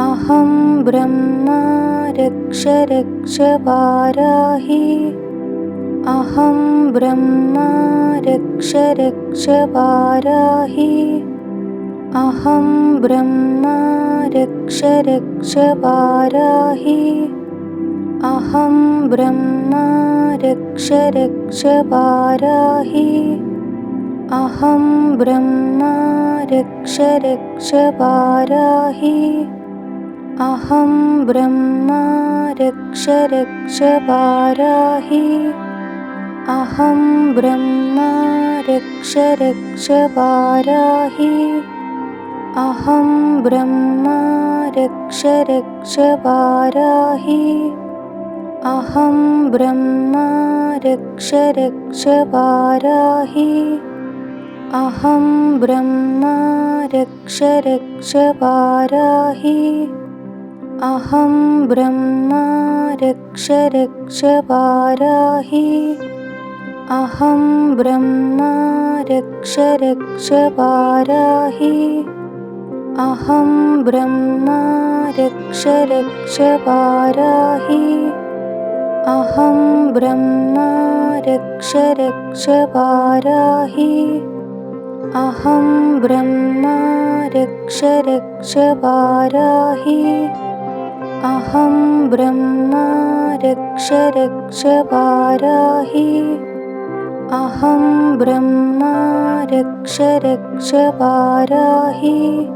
अहं ब्रह्मा रक्ष रक्ष वाराहि। अहं ब्रह्मा रक्ष रक्ष वाराहि। अहं ब्रह्मा रक्ष रक्ष वाराहि। अहं ब्रह्मा रक्ष रक्ष वाराहि। अहं ब्रह्मा रक्ष रक्ष वाराहि अहं ब्रह्मा रक्ष रक्ष वाराहि। अहं ब्रह्मा रक्ष रक्ष वाराहि। अहं ब्रह्मा रक्ष रक्ष वाराहि। अहं ब्रह्मा रक्ष रक्ष वाराहि। अहं ब्रह्मा रक्ष रक्ष वाराहि अहं ब्रह्मा रक्ष रक्ष वाराहि। अहं ब्रह्मा रक्ष रक्ष वाराहि। अहं ब्रह्मा रक्ष रक्ष वाराहि। अहं ब्रह्मा रक्ष रक्ष वाराहि। अहं ब्रह्मा रक्ष रक्ष वाराहि अहं ब्रह्मा रक्ष रक्ष वाराहि। अहं ब्रह्मा रक्ष रक्ष वाराहि।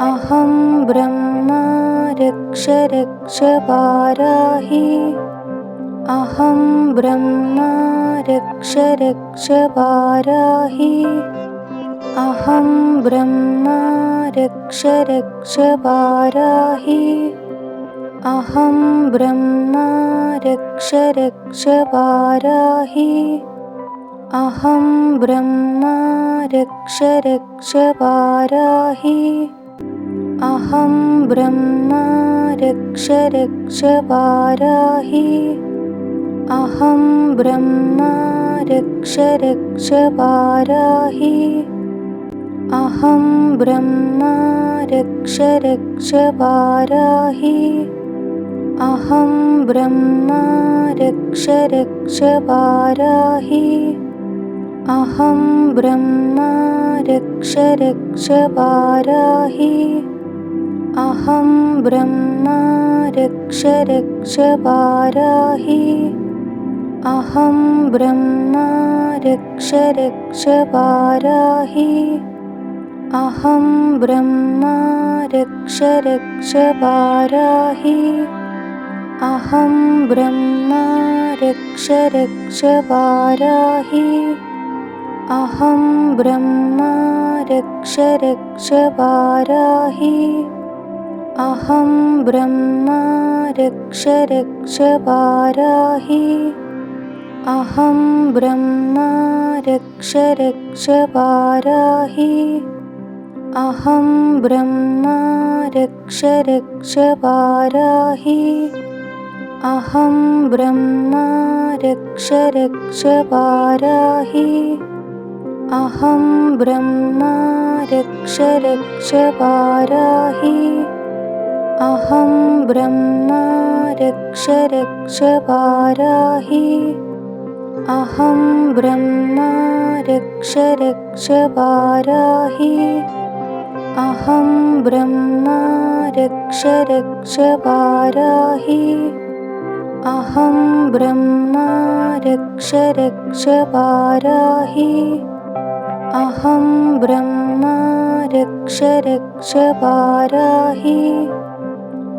अहं ब्रह्मा रक्ष रक्ष वाराहि। अहं ब्रह्मा रक्ष रक्ष वाराहि। अहं ब्रह्मा रक्ष रक्ष वाराहि अहं ब्रह्मा रक्ष रक्ष वाराहि। अहं ब्रह्मा रक्ष रक्ष वाराहि। अहं ब्रह्मा रक्ष रक्ष वाराहि। अहं ब्रह्मा रक्ष रक्ष वाराहि। अहं ब्रह्मा रक्ष रक्ष वाराहि अहं ब्रह्मा रक्ष रक्ष वाराहि। अहं ब्रह्मा रक्ष रक्ष वाराहि। अहं ब्रह्मा रक्ष रक्ष वाराहि। अहं ब्रह्मा रक्ष रक्ष वाराहि। अहं ब्रह्मा रक्ष रक्ष वाराहि अहं ब्रह्मा रक्ष रक्ष वाराहि। अहं ब्रह्मा रक्ष रक्ष वाराहि। अहं ब्रह्मा रक्ष रक्ष वाराहि। अहं ब्रह्मा रक्ष रक्ष वाराहि। अहं ब्रह्मा रक्ष रक्ष वाराहि अहं ब्रह्मा रक्ष रक्ष वाराहि। अहं ब्रह्मा रक्ष रक्ष वाराहि। अहं ब्रह्मा रक्ष रक्ष वाराहि। अहं ब्रह्मा रक्ष रक्ष वाराहि। अहं ब्रह्मा रक्ष रक्ष वाराहि अहं ब्रह्मा रक्ष रक्ष वाराहि अहं ब्रह्मा रक्ष रक्ष वाराहि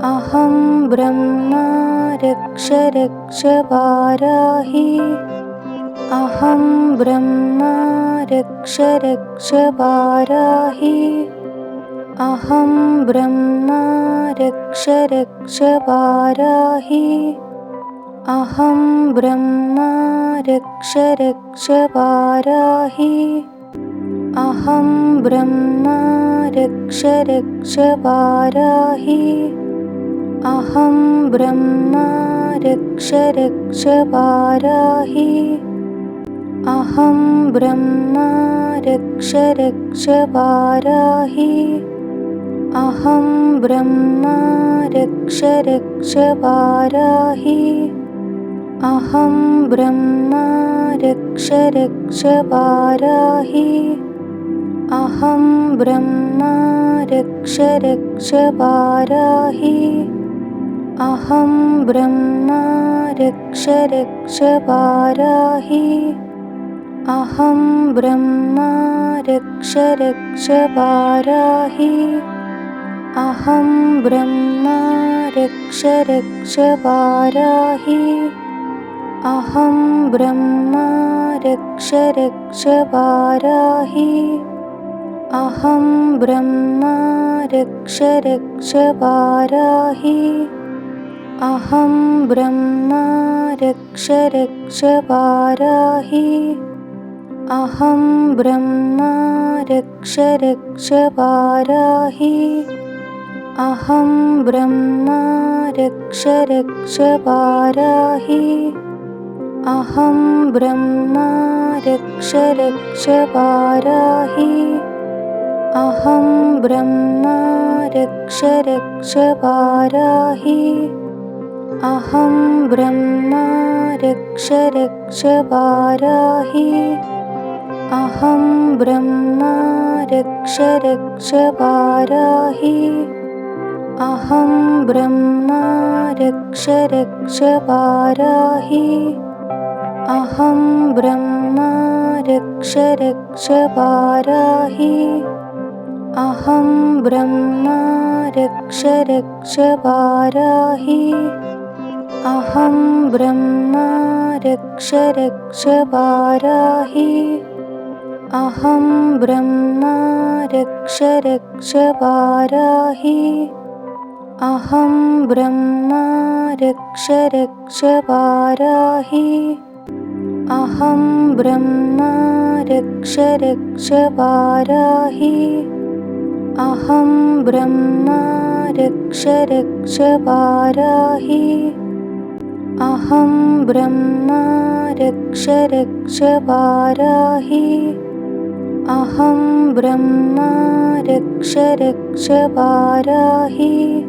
अहं ब्रह्मा रक्ष रक्ष वाराहि अहं ब्रह्मा रक्ष रक्ष वाराहि अहं ब्रह्मा रक्ष रक्ष वाराहि अहं ब्रह्मा रक्ष रक्ष वाराहि। अहं ब्रह्मा रक्ष रक्ष वाराहि। अहं ब्रह्मा रक्ष रक्ष वाराहि। अहं ब्रह्मा रक्ष रक्ष वाराहि। अहं ब्रह्मा रक्ष रक्ष वाराहि अहं ब्रह्मा रक्ष रक्ष वाराहि। अहं ब्रह्मा रक्ष रक्ष वाराहि। अहं ब्रह्मा रक्ष रक्ष वाराहि। अहं ब्रह्मा रक्ष रक्ष वाराहि। अहं ब्रह्मा रक्ष रक्ष वाराहि अहं ब्रह्मा रक्ष रक्ष वाराहि। अहं ब्रह्मा रक्ष रक्ष वाराहि। अहं ब्रह्मा रक्ष रक्ष वाराहि। अहं ब्रह्मा रक्ष रक्ष वाराहि। अहं ब्रह्मा रक्ष रक्ष वाराहि अहं ब्रह्मा रक्ष रक्ष वाराहि अहं ब्रह्मा रक्ष रक्ष वाराहि अहं ब्रह्मा रक्ष रक्ष वाराहि अहं ब्रह्मा रक्ष रक्ष वाराहि अहं ब्रह्मा रक्ष रक्ष वाराहि अहं ब्रह्मा रक्ष रक्ष वाराहि अहं ब्रह्मा रक्ष रक्ष वाराहि अहं ब्रह्मा रक्ष रक्ष वाराहि अहं ब्रह्मा रक्ष रक्ष वाराहि अहं ब्रह्मा रक्ष रक्ष वाराहि अहं ब्रह्मा रक्ष रक्ष वाराहि। अहं ब्रह्मा रक्ष रक्ष वाराहि। अहं ब्रह्मा रक्ष रक्ष वाराहि। अहं ब्रह्मा रक्ष रक्ष वाराहि।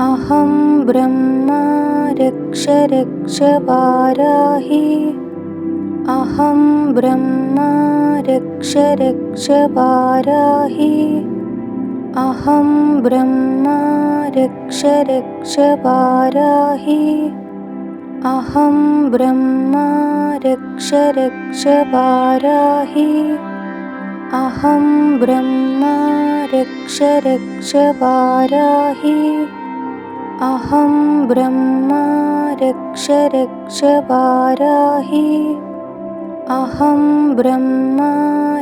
अहं ब्रह्मा रक्ष रक्ष वाराहि अहं ब्रह्मा रक्ष रक्ष वाराहि अहं ब्रह्मा रक्ष रक्ष वाराहि अहं ब्रह्मा रक्ष रक्ष वाराहि अहं ब्रह्मा रक्ष रक्ष वाराहि अहं ब्रह्मा रक्ष रक्ष वाराहि अहं ब्रह्मा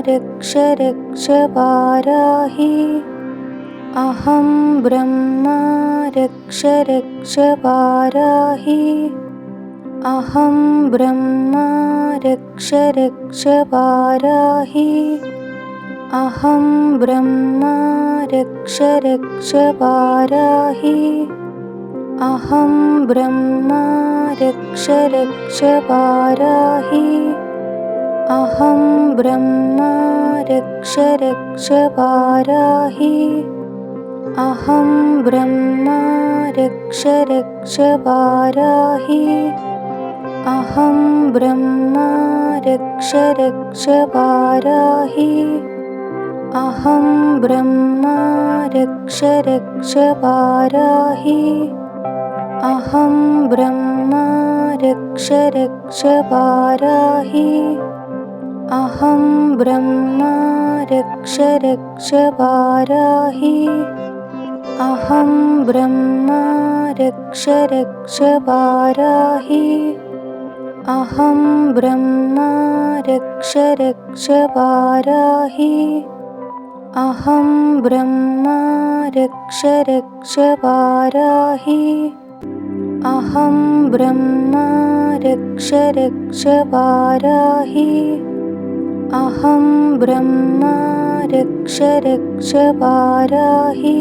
रक्ष रक्ष वाराहि। अहं ब्रह्मा रक्ष रक्ष वाराहि। अहं ब्रह्मा रक्ष रक्ष वाराहि। अहं ब्रह्मा रक्ष रक्ष वाराहि। अहं ब्रह्मा रक्ष रक्ष वाराहि अहं ब्रह्मा रक्ष रक्ष वाराहि। अहं ब्रह्मा रक्ष रक्ष वाराहि। अहं ब्रह्मा रक्ष रक्ष वाराहि। अहं ब्रह्मा रक्ष रक्ष वाराहि। अहं ब्रह्मा रक्ष रक्ष वाराहि अहं ब्रह्मा रक्ष रक्ष वाराहि। अहं ब्रह्मा रक्ष रक्ष वाराहि। अहं ब्रह्मा रक्ष रक्ष वाराहि। अहं ब्रह्मा रक्ष रक्ष वाराहि। अहं ब्रह्मा रक्ष रक्ष वाराहि अहं ब्रह्मा रक्ष रक्ष वाराहि